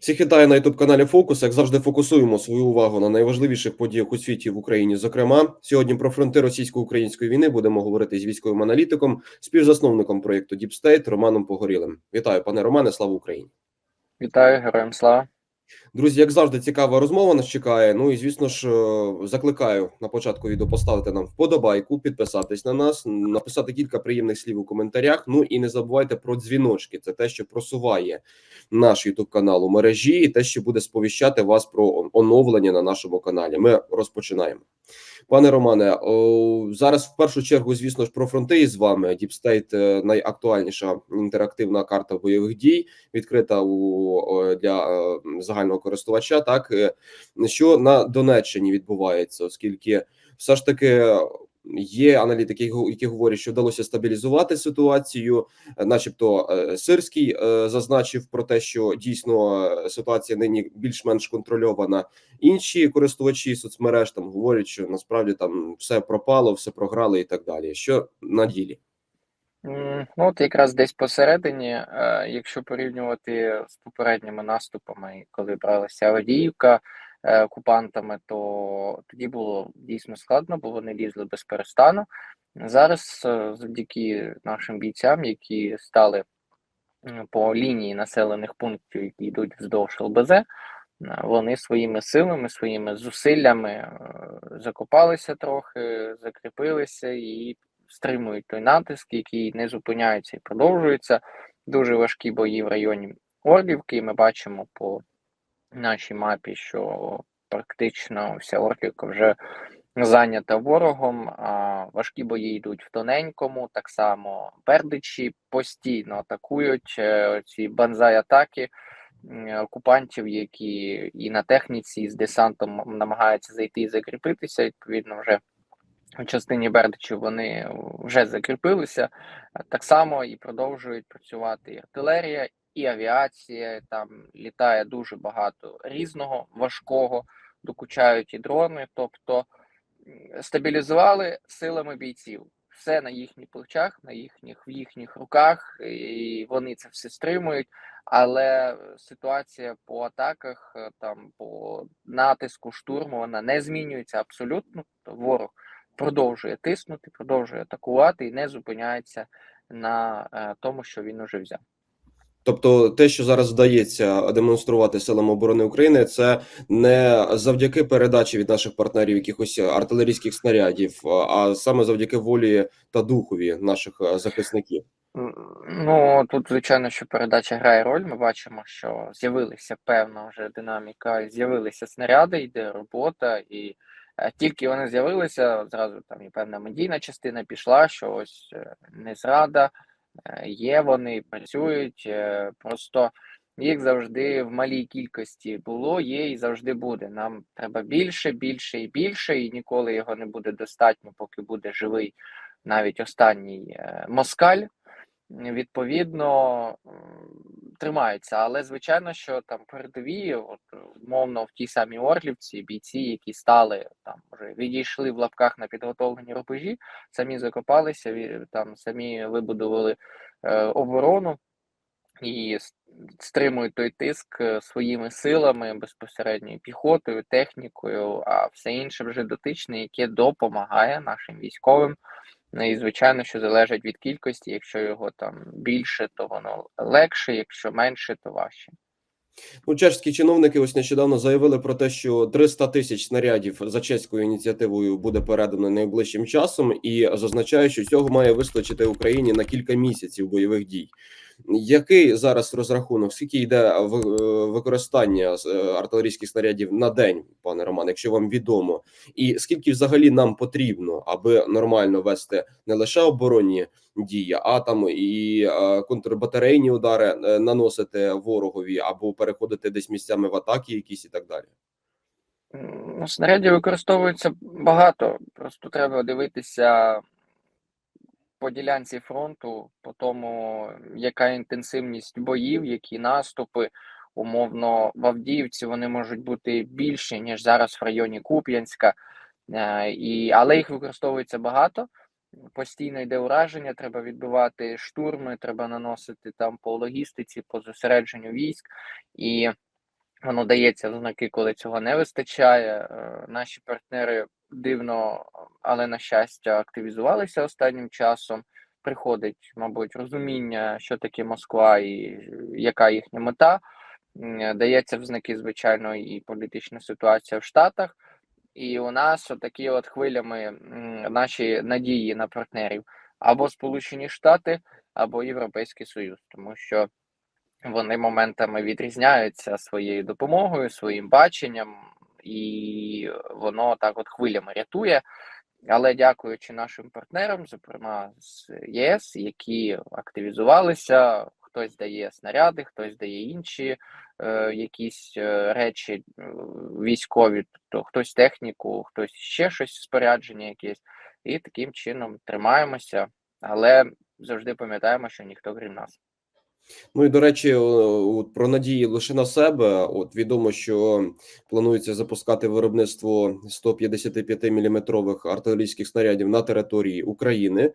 Всіх вітаю на youtube каналі Фокус. Як завжди, фокусуємо свою увагу на найважливіших подіях у світі в Україні. Зокрема, сьогодні про фронти російсько-української війни будемо говорити з військовим аналітиком, співзасновником проєкту Deep State Романом Погорілим. Вітаю, пане Романе. Слава Україні! Вітаю, героям слава. Друзі, як завжди, цікава розмова нас чекає. Ну і звісно ж, е, закликаю на початку відео поставити нам вподобайку, підписатись на нас, написати кілька приємних слів у коментарях. Ну і не забувайте про дзвіночки. Це те, що просуває наш YouTube канал у мережі, і те, що буде сповіщати вас про оновлення на нашому каналі. Ми розпочинаємо. Пане Романе, о, зараз в першу чергу, звісно ж, про фронти із вами. Е, найактуальніша інтерактивна карта бойових дій, відкрита у для е, загального користувача. Так е, що на Донеччині відбувається, оскільки все ж таки. Є аналітики, які го- які говорять, що вдалося стабілізувати ситуацію, е, начебто е, Сирський е, зазначив про те, що дійсно е, ситуація нині більш-менш контрольована. Інші користувачі соцмереж там говорять, що насправді там все пропало, все програли і так далі. Що на ділі? Ну, от якраз десь посередині, е, якщо порівнювати з попередніми наступами, коли бралася Авдіївка е, окупантами, то тоді було дійсно складно, бо вони лізли без перестану. Зараз, е, завдяки нашим бійцям, які стали по лінії населених пунктів, які йдуть вздовж ЛБЗ, вони своїми силами, своїми зусиллями закопалися трохи, закріпилися і стримують той натиск, який не зупиняється і продовжується. Дуже важкі бої в районі Орлівки. Ми бачимо по нашій мапі, що практично вся Орлівка вже зайнята ворогом. А важкі бої йдуть в тоненькому. Так само бердичі постійно атакують е, ці банзай-атаки окупантів, які і на техніці, і з десантом намагаються зайти і закріпитися. Відповідно, вже в частині Бердичів вони вже закріпилися. Так само і продовжують працювати і артилерія, і авіація. Там літає дуже багато різного, важкого, докучають і дрони. Тобто стабілізували силами бійців. Все на їхніх плечах, на їхніх в їхніх руках, і вони це все стримують. Але ситуація по атаках, е, там по натиску штурму, вона не змінюється абсолютно. Тобто Ворог продовжує тиснути, продовжує атакувати і не зупиняється на е, тому, що він уже взяв. Тобто, те, що зараз вдається демонструвати силам оборони України, це не завдяки передачі від наших партнерів якихось артилерійських снарядів, а саме завдяки волі та духові наших е, захисників. Ну тут, звичайно, що передача грає роль. Ми бачимо, що з'явилася певна вже динаміка, з'явилися снаряди, йде робота, і тільки вони з'явилися, зразу там і певна медійна частина пішла, що ось е, не зрада, е, є вони, працюють. е, Просто їх завжди в малій кількості було, є і завжди буде. Нам треба більше, більше і більше, і ніколи його не буде достатньо, поки буде живий навіть останній е, москаль відповідно тримаються. Але звичайно, що там передові, от умовно в тій самій Орлівці, бійці, які стали там вже відійшли в лапках на підготовлені рубежі, самі закопалися, там самі вибудували е, оборону. І стримують той тиск е, своїми силами, безпосередньо піхотою, технікою, а все інше вже дотичне, яке допомагає нашим військовим. Ну і звичайно, що залежить від кількості. Якщо його там більше, то воно легше, якщо менше, то важче. Ну, чешські чиновники ось нещодавно заявили про те, що 300 тисяч снарядів за чеською ініціативою буде передано найближчим часом, і зазначають, що цього має вистачити Україні на кілька місяців бойових дій. Який зараз розрахунок? Скільки йде е, використання е, артилерійських снарядів на день, пане Роман, якщо вам відомо, і скільки взагалі нам потрібно, аби нормально вести не лише оборонні дії, а там і е, контрбатарейні удари наносити ворогові або переходити десь місцями в атаки, якісь і так далі. Ну, снарядів використовується багато. Просто треба дивитися по ділянці фронту, по тому, яка інтенсивність боїв, які наступи. Умовно, в Авдіївці вони можуть бути більші, ніж зараз в районі Куп'янська, Е, і, але їх використовується багато. Постійно йде ураження, треба відбивати штурми, треба наносити там по логістиці, по зосередженню військ. І воно дається в знаки, коли цього не вистачає. Е, Наші партнери дивно, але на щастя, активізувалися останнім часом. Приходить, мабуть, розуміння, що таке Москва і яка їхня мета. Дається в знаки, звичайно, і політична ситуація в Штатах. І у нас отакі от хвилями наші надії на партнерів або Сполучені Штати, або Європейський Союз, тому що вони моментами відрізняються своєю допомогою, своїм баченням, і воно так от хвилями рятує. Але дякуючи нашим партнерам, зокрема з ЄС, які активізувалися, хтось дає снаряди, хтось дає інші е, якісь е, речі е, військові, то хтось техніку, хтось ще щось спорядження якесь, і таким чином тримаємося, але завжди пам'ятаємо, що ніхто крім нас. Ну і до речі, от про надії лише на себе. От відомо, що планується запускати виробництво 155 мм артилерійських снарядів на території України.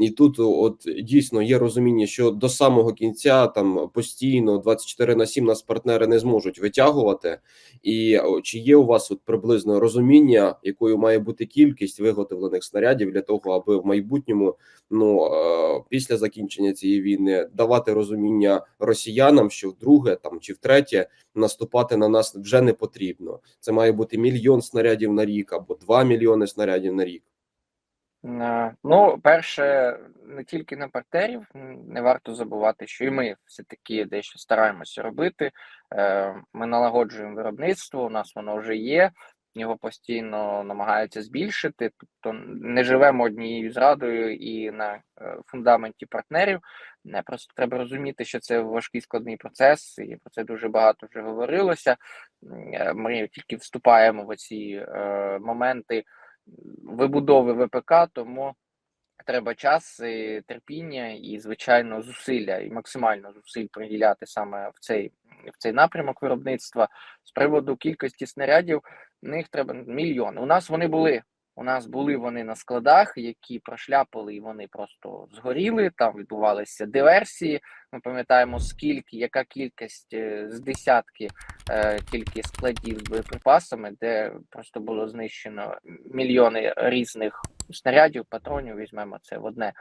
І тут, от дійсно є розуміння, що до самого кінця там постійно 24 на 7 нас партнери не зможуть витягувати. І чи є у вас от приблизно розуміння, якою має бути кількість виготовлених снарядів для того, аби в майбутньому ну е, після закінчення цієї війни давати розуміння росіянам, що вдруге там чи втретє наступати на нас вже не потрібно. Це має бути мільйон снарядів на рік або 2 мільйони снарядів на рік. Е, Ну, перше, не тільки на партнерів, не варто забувати, що і ми все-таки дещо стараємося робити. Е, Ми налагоджуємо виробництво, у нас воно вже є, його постійно намагаються збільшити. Тобто не живемо однією зрадою і на е, фундаменті партнерів. Не просто треба розуміти, що це важкий складний процес, і про це дуже багато вже говорилося. Ми тільки вступаємо в ці моменти вибудови ВПК, тому треба час, і терпіння і, звичайно, зусилля, і максимально зусиль приділяти саме в цей в цей напрямок виробництва. З приводу кількості снарядів, в них треба мільйон. У нас вони були. У нас були вони на складах, які прошляпали, і вони просто згоріли. Там відбувалися диверсії. Ми пам'ятаємо, скільки, яка кількість е, з десятки е, тільки складів з боєприпасами, де просто було знищено мільйони різних снарядів, патронів. Візьмемо це в одне.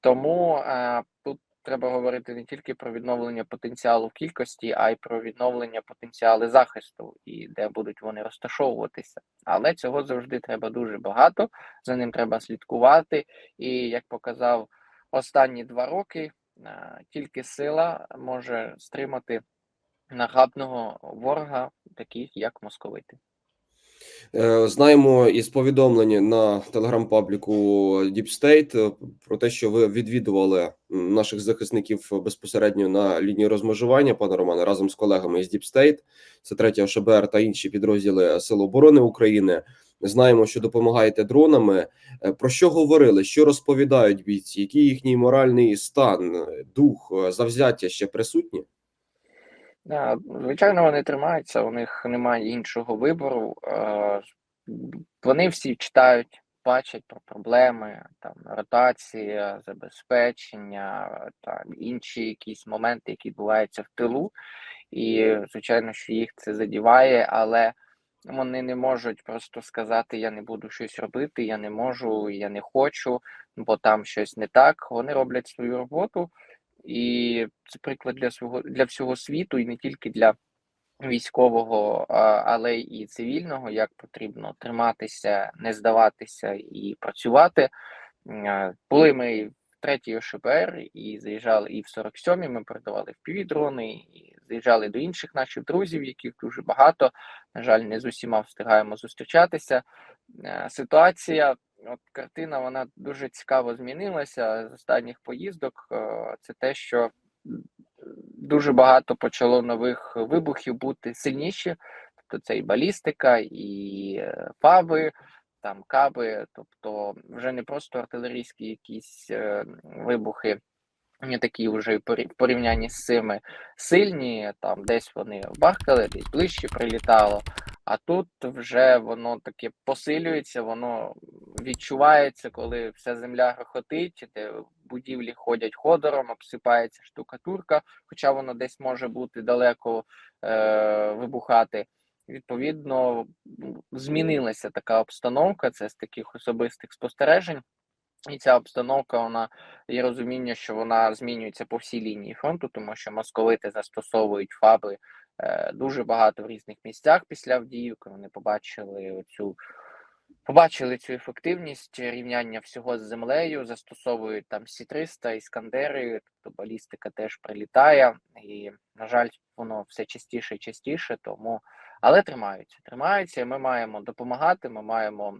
Тому е, тут треба говорити не тільки про відновлення потенціалу в кількості, а й про відновлення потенціалу захисту і де будуть вони розташовуватися. Але цього завжди треба дуже багато. За ним треба слідкувати. І як показав останні два роки, е, тільки сила може стримати нагадного ворога, таких як московити. Е, Знаємо із повідомлення на телеграм-пабліку Deep State е, про те, що ви відвідували наших захисників безпосередньо на лінії розмежування, пане Романе, разом з колегами із Deep State, це третя ШБР та інші підрозділи Сил оборони України. Знаємо, що допомагаєте дронами. Е, Про що говорили? Що розповідають бійці? Який їхній моральний стан, дух, завзяття ще присутні? Звичайно, вони тримаються, у них немає іншого вибору. Вони всі читають, бачать про проблеми, там ротація, забезпечення, та інші якісь моменти, які відбуваються в тилу. І звичайно, що їх це задіває, але вони не можуть просто сказати: я не буду щось робити, я не можу, я не хочу, бо там щось не так. Вони роблять свою роботу. І це приклад для свого для всього світу, і не тільки для військового, але і цивільного, як потрібно триматися, не здаватися і працювати. Були ми в третій ОШБР і заїжджали і в 47-й, ми передавали впівдрони, і заїжджали до інших наших друзів, яких дуже багато. На жаль, не з усіма встигаємо зустрічатися. Е, Ситуація От картина вона дуже цікаво змінилася з останніх поїздок. Е, Це те, що дуже багато почало нових вибухів бути сильніші. Тобто це і балістика, і е, фаби, там каби. Тобто, вже не просто артилерійські якісь е, вибухи, не такі вже в порівнянні з цими сильні. Там десь вони бахкали, десь ближче прилітало. А тут вже воно таке посилюється, воно відчувається, коли вся земля грохотить, де будівлі ходять ходором, обсипається штукатурка, хоча воно десь може бути далеко е, вибухати. Відповідно, змінилася така обстановка. Це з таких особистих спостережень. І ця обстановка, вона є розуміння, що вона змінюється по всій лінії фронту, тому що московити застосовують фаби дуже багато в різних місцях після Авдіївки. Вони побачили цю побачили цю ефективність рівняння всього з землею, застосовують там Сі-300, іскандери, тобто балістика теж прилітає, і на жаль, воно все частіше і частіше, тому але тримаються, тримаються. Ми маємо допомагати. Ми маємо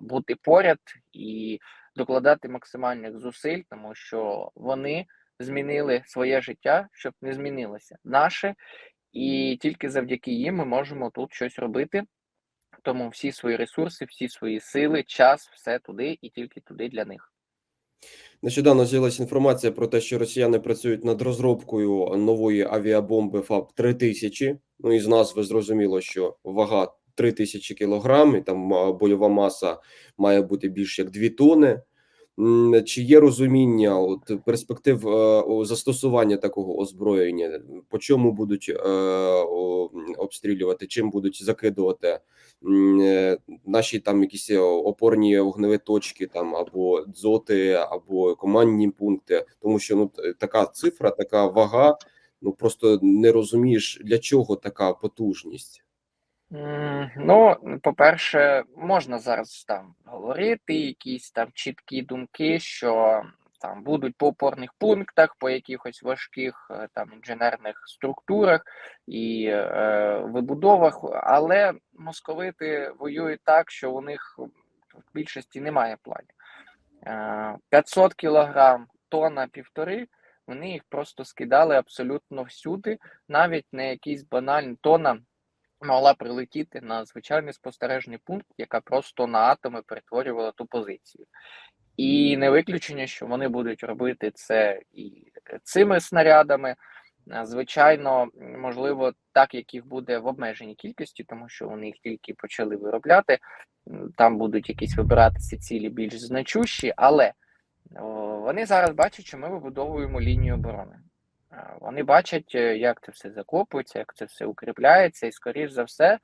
бути поряд і докладати максимальних зусиль, тому що вони змінили своє життя, щоб не змінилося наше, і тільки завдяки їм ми можемо тут щось робити. Тому всі свої ресурси, всі свої сили, час, все туди і тільки туди для них. Нещодавно з'явилася інформація про те, що росіяни працюють над розробкою нової авіабомби ФАБ 3000. Ну із назви зрозуміло, що вага 3000 кілограм, і там бойова маса має бути більш як 2 тони. Чи є розуміння от перспектив е, застосування такого озброєння? По чому будуть е, обстрілювати? Чим будуть закидувати е, наші там якісь опорні вогневі точки, там або дзоти, або командні пункти? Тому що ну така цифра, така вага. Ну просто не розумієш для чого така потужність. Ну, по-перше, можна зараз там говорити, якісь там чіткі думки, що там будуть по опорних пунктах, по якихось важких е, там інженерних структурах і е, вибудовах, але московити воюють так, що у них в більшості немає планів. Е, 500 кілограм, тонна півтори, вони їх просто скидали абсолютно всюди, навіть не якісь банальні тонна могла прилетіти на звичайний спостережний пункт, яка просто на атоми перетворювала ту позицію. І не виключення, що вони будуть робити це і цими снарядами. Звичайно, можливо, так як їх буде в обмеженій кількості, тому що вони їх тільки почали виробляти. Там будуть якісь вибиратися цілі більш значущі, але вони зараз бачать, що ми вибудовуємо лінію оборони. Вони бачать, е, як це все закопується, як це все укріпляється, і, скоріш за все,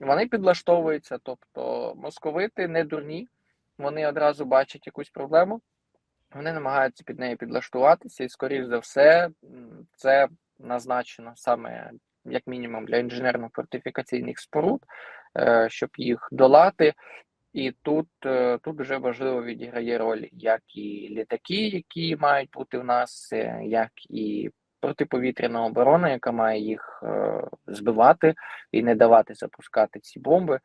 вони підлаштовуються. Тобто московити не дурні, вони одразу бачать якусь проблему, вони намагаються під неї підлаштуватися, і, скоріш за все, це назначено саме як мінімум для інженерно-фортифікаційних споруд, е, щоб їх долати. І тут, е, тут вже важливо відіграє роль як і літаки, які мають бути в нас, як і протиповітряна оборона, яка має їх е, збивати і не давати запускати ці бомби.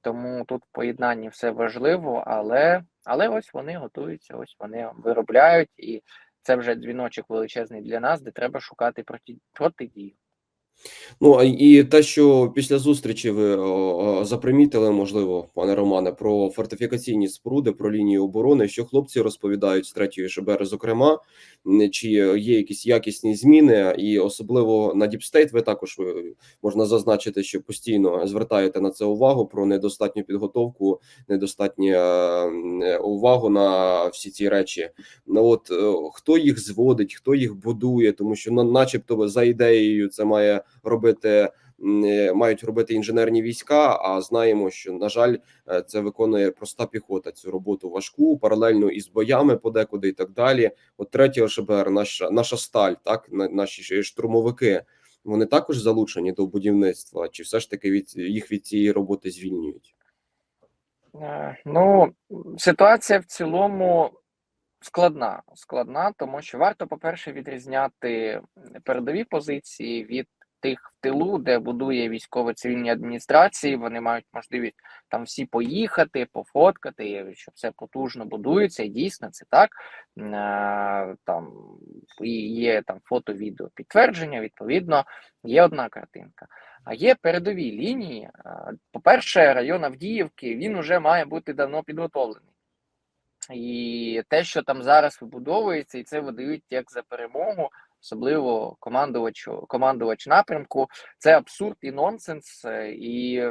Тому тут в поєднанні все важливо, але, але ось вони готуються, ось вони виробляють, і це вже дзвіночок величезний для нас, де треба шукати проти, протидію. Ну і те, що після зустрічі ви запримітили, можливо, пане Романе, про фортифікаційні споруди, про лінію оборони, що хлопці розповідають з третьої ШБР, зокрема, чи є якісь якісні зміни, і особливо на Діпстейт, ви також е, можна зазначити, що постійно звертаєте на це увагу про недостатню підготовку, недостатню е, увагу на всі ці речі. Ну от е, хто їх зводить, хто їх будує, тому що, на- начебто, за ідеєю, це має робити. е, Мають робити інженерні війська, а знаємо, що на жаль, е, це виконує проста піхота цю роботу важку, паралельно із боями подекуди і так далі. От третього ШБР, наша наша сталь, так на- наші штурмовики. Вони також залучені до будівництва, чи все ж таки від їх від цієї роботи звільнюють? Е, Ну, ситуація в цілому складна. Складна, тому що варто, по-перше, відрізняти передові позиції від тих в тилу, де будує військово-цивільні адміністрації. Вони мають можливість там всі поїхати, пофоткати, що все потужно будується, дійсно це так. Е, Там і є там фото, відео підтвердження. Відповідно, є одна картинка. А є передові лінії. Е, По-перше, район Авдіївки він уже має бути давно підготовлений. І те, що там зараз вибудовується, і це видають як за перемогу, особливо командувачу, командувач напрямку. Це абсурд і нонсенс, е, і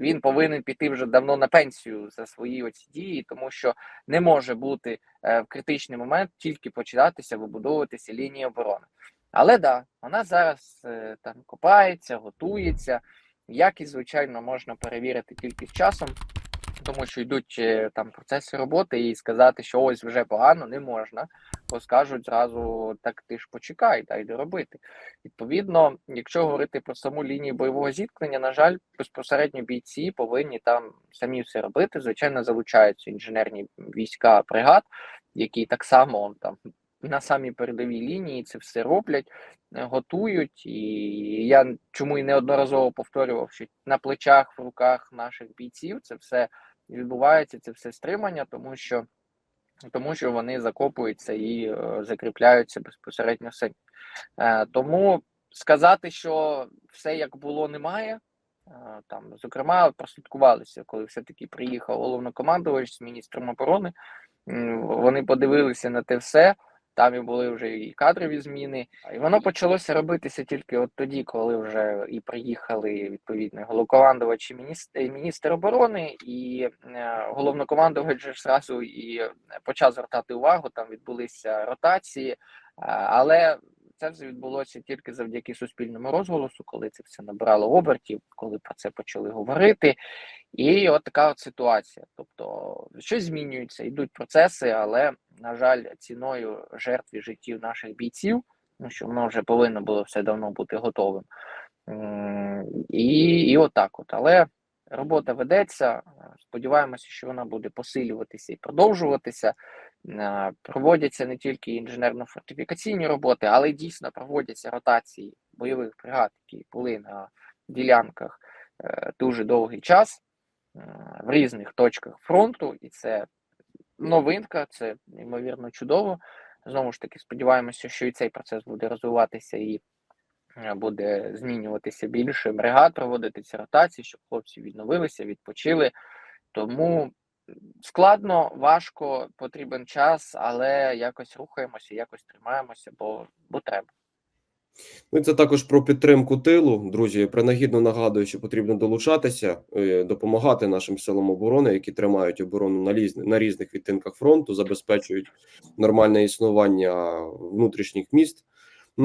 він повинен піти вже давно на пенсію за свої оці дії, тому що не може бути е, в критичний момент тільки починатися вибудовуватися лінія оборони. Але да, вона зараз е, там копається, готується. Якість, звичайно, можна перевірити тільки з часом, тому що йдуть е, там процеси роботи, і сказати, що ось вже погано, не можна, бо скажуть зразу, так ти ж почекай, дай доробити. Відповідно, якщо говорити про саму лінію бойового зіткнення, на жаль, безпосередньо бійці повинні там самі все робити. Звичайно, залучаються інженерні війська бригад, які так само там на самій передовій лінії це все роблять, е, готують. І я чому і неодноразово повторював, що на плечах, в руках наших бійців це все відбувається, це все стримання, тому що тому що вони закопуються і е, закріпляються безпосередньо самі. Е, тому сказати, що все як було, немає. Е, Там, зокрема, прослідкувалися, коли все-таки приїхав головнокомандувач з міністром оборони. Вони подивилися на те все. Там і були вже і кадрові зміни, і воно почалося робитися тільки от тоді, коли вже і приїхали відповідно головкомандувачі міністр, міністр оборони, і е, головнокомандувач ж і почав звертати увагу. Там відбулися ротації, е, але це все відбулося тільки завдяки суспільному розголосу, коли це все набрало обертів, коли про це почали говорити. І от така от ситуація. Тобто щось змінюється, йдуть процеси, але на жаль, ціною жертві життів наших бійців, ну що воно вже повинно було все давно бути готовим. І, і отак от. Але робота ведеться. Сподіваємося, що вона буде посилюватися і продовжуватися. Проводяться не тільки інженерно-фортифікаційні роботи, але й дійсно проводяться ротації бойових бригад, які були на ділянках е, дуже довгий час е, в різних точках фронту, і це новинка, це неймовірно чудово. Знову ж таки, сподіваємося, що і цей процес буде розвиватися і е, буде змінюватися більше бригад, проводитися ротації, щоб хлопці відновилися, відпочили. Тому складно, важко, потрібен час, але якось рухаємося, якось тримаємося, бо, бо треба. Ну, це також про підтримку тилу. Друзі, принагідно нагадую, що потрібно долучатися, е, допомагати нашим силам оборони, які тримають оборону на різних, на різних відтинках фронту, забезпечують нормальне існування внутрішніх міст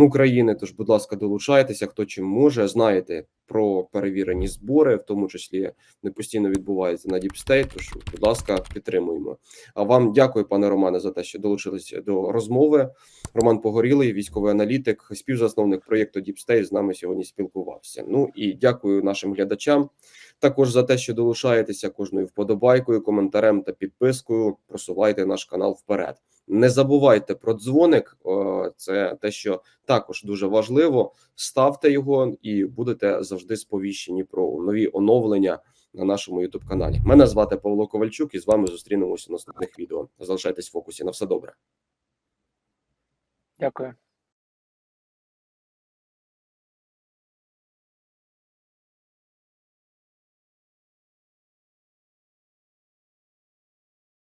України. Тож, будь ласка, долучайтеся, хто чим може. Знаєте про перевірені збори, в тому числі не постійно відбуваються на Діпстейт. Тож, будь ласка, підтримуємо. А вам дякую, пане Романе, за те, що долучилися до розмови. Роман Погорілий, військовий аналітик, співзасновник проєкту State, з нами сьогодні спілкувався. Ну і дякую нашим глядачам також за те, що долучаєтеся кожною вподобайкою, коментарем та підпискою. Просувайте наш канал вперед. Не забувайте про дзвоник, це те, що також дуже важливо. Ставте його і будете завжди сповіщені про нові оновлення на нашому youtube каналі. Мене звати Павло Ковальчук, і з вами зустрінемося в наступних відео. Залишайтесь в фокусі. На все добре. Дякую.